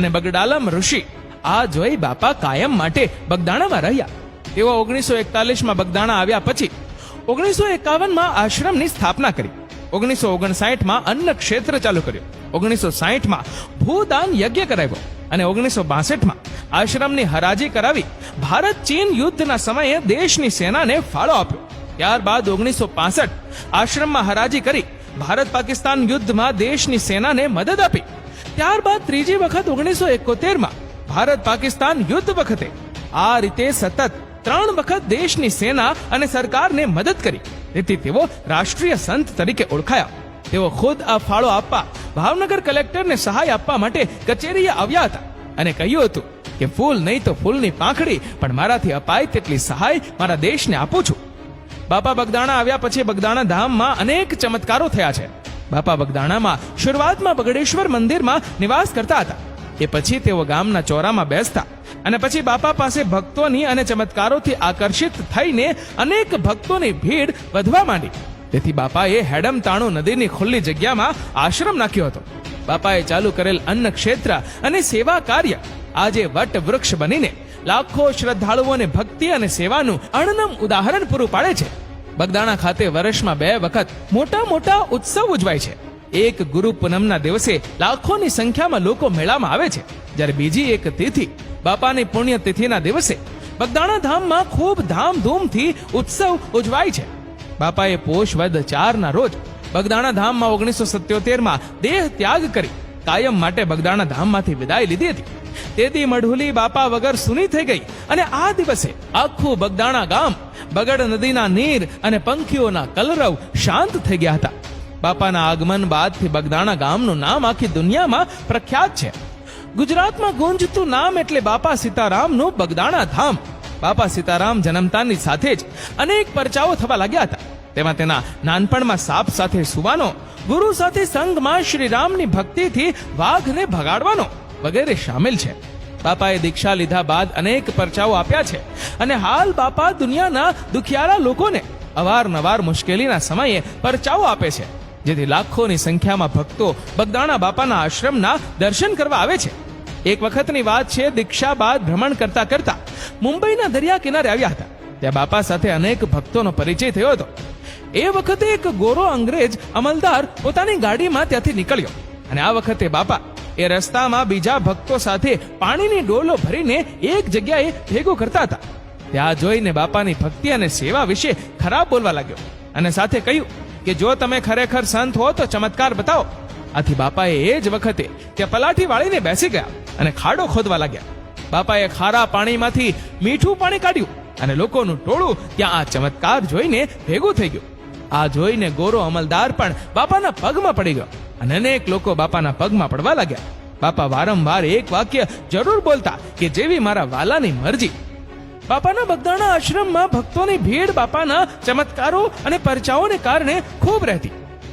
અને બગડાલમ ઋષિ, આ જોઈ બાપા કાયમ માટે બગદાણામાં રહ્યા. તેઓ ઓગણીસો એકતાલીસમાં બગદાણા આવ્યા પછી ઓગણીસો એકાવનમાં આશ્રમની સ્થાપના કરી. ઓગણીસો ઓગણસાઠમાં અન્ન ક્ષેત્ર ચાલુ કર્યું. ઓગણીસો સાઠમાં ભૂદાન યજ્ઞ કરાવ્યો અને ઓગણીસો બાસઠમાં આશ્રમની હરાજી કરાવી ભારત ચીન યુદ્ધના સમયે દેશની સેનાને ફાળો આપ્યો. ત્યારબાદ ઓગણીસો પાસઠ આશ્રમમાં હરાજી કરી ભારત પાકિસ્તાન યુદ્ધમાં દેશની સેનાને મદદ આપી. ત્યારબાદ ત્રીજી વખત ઓગણીસો એકોતેરમાં ભારત પાકિસ્તાન યુદ્ધ વખતે આ રીતે સતત ત્રણ વખત દેશની સેના અને સરકારને મદદ કરી. તેથી તેઓ રાષ્ટ્રીય સંત તરીકે ઓળખાયા. તેઓ ખુદ આ ફાળો આપવા, ભાવનગર કલેક્ટરને સહાય આપવા માટે કચેરીએ આવ્યા હતા અને કહ્યું હતું કે, ફૂલ નહીં તો ફૂલની પાંખડી, પણ મારાથી અપાય તેટલી સહાય મારા દેશને આપું છું. બાપા બગદાણા આવ્યા પછી બગદાણા ધામમાં અનેક ચમત્કારો થયા છે. બાપા બગદાણામાં, શરૂઆતમાં બગડેશ્વર મંદિરમાં નિવાસ કરતા હતા. એ પછી તેઓ ગામના ચોરામાં બેસતા અને પછી બાપા પાસે ભક્તોની અને ચમત્કારોથી આકર્ષિત થઈને અનેક ભક્તોની ભીડ વધવા માંડી. તેથી બાપાએ હેડમ તાણો નદીની ખુલ્લી જગ્યામાં આશ્રમ નાખ્યો હતો. બાપાએ ચાલુ કરેલ અન્ન ક્ષેત્ર અને સેવા કાર્ય આજે વટ વૃક્ષ બનીને લાખો શ્રદ્ધાળુઓને ભક્તિ અને સેવાનું અણનમ ઉદાહરણ પૂરું પાડે છે. બગદાણા ખાતે વર્ષમાં બે વખત મોટા મોટા ઉત્સવ ઉજવાય છે. એક ગુરુ પૂનમના દિવસે લાખોની સંખ્યામાં લોકો મેળામાં આવે છે. જ્યારે બીજી એક તિથિ બાપાની પુણ્ય તિથિના દિવસે બગદાણા ધામમાં ખૂબ ધામધૂમથી ઉત્સવ ઉજવાય છે. બાપાએ પોષ વદ ચારના રોજ બગદાણા ધામમાં ઓગણીસો સત્યોતેરમાં દેહ ત્યાગ કરી કાયમ માટે બગદાણા ધામમાંથી વિદાય લીધી હતી. તેથી મઢુલી બાપા વગર સુની થઈ ગઈ અને આ દિવસે આખું બગદાણા ગામ, બગડ નદીના નીર અને પંખીઓના કલરવ શાંત થઈ ગયા હતા. બાપાના આગમન બાદથી બગદાણા ગામનું નામ આખી દુનિયામાં પ્રખ્યાત છે. ગુજરાતમાં ગુંજતું નામ એટલે બાપા સીતારામનું બગદાણા ધામ. બાપા સીતારામ જન્મતાની સાથે જ અનેક પરચાઓ થવા લાગ્યા હતા. તેમાં તેના નાનપણમાં સાપ સાથે સુવાનો ગુરુ સાથે સંગમાં શ્રી રામની ભક્તિથી વાઘને ભગાડવાનો વગેરે શામેલ છે. બાપાએ દીક્ષા લીધા બાદ અનેક પરચાઓ આપ્યા છે અને હાલ બાપા દુનિયાના દુખિયારા લોકોને અવારનવાર મુશ્કેલીના સમયે પરચાઓ આપે છે. જેથી લાખોની સંખ્યામાં ભક્તો બગદાણા બાપાના આશ્રમના દર્શન કરવા આવે છે. એક વખતની વાત છે, દીક્ષા બાદ ભ્રમણ કરતા કરતા મુંબઈના દરિયા કિનારે આવ્યા હતા. ત્યાં બાપા સાથે અનેક ભક્તોનો પરિચય થયો હતો. એ વખતે એક ગોરો અંગ્રેજ અમલદાર પોતાની ગાડીમાં ત્યાંથી નીકળ્યો અને આ વખતે બાપા એ રસ્તામાં બીજા ભક્તો સાથે પાણીની ડોલો ભરીને એક જગ્યાએ ભેગું કરતા હતા. ત્યાં જોઈને બાપાની ભક્તિ અને સેવા વિશે ખરાબ બોલવા લાગ્યો અને સાથે કહ્યું કે જો તમે ખરેખર સંત હો તો ચમત્કાર બતાવો. આથી બાપાએ એ જ વખતે ત્યાં પલાઠી વાળીને બેસી ગયા અને ખાડો ખોદવા લાગ્યા. બાપાએ ખારા પાણીમાંથી મીઠું પાણી કાઢ્યું અને લોકોનું ટોળું ત્યાં આ ચમત્કાર જોઈને ભેગું થઈ ગયું. આ જોઈને ગોરો અમલદાર પણ બાપાના પગમાં પડી ગયો અને અનેક લોકો બાપાના પગમાં પડવા લાગ્યા. બાપા વારંવાર એક વાક્ય જરૂર બોલતા કે જેવી મારા વાલાની મરજી. બાપાના બગદાણા આશ્રમમાં ભક્તોની ભીડ બાપાના ચમત્કારો અને પરચાઓને કારણે ખૂબ રહેતી.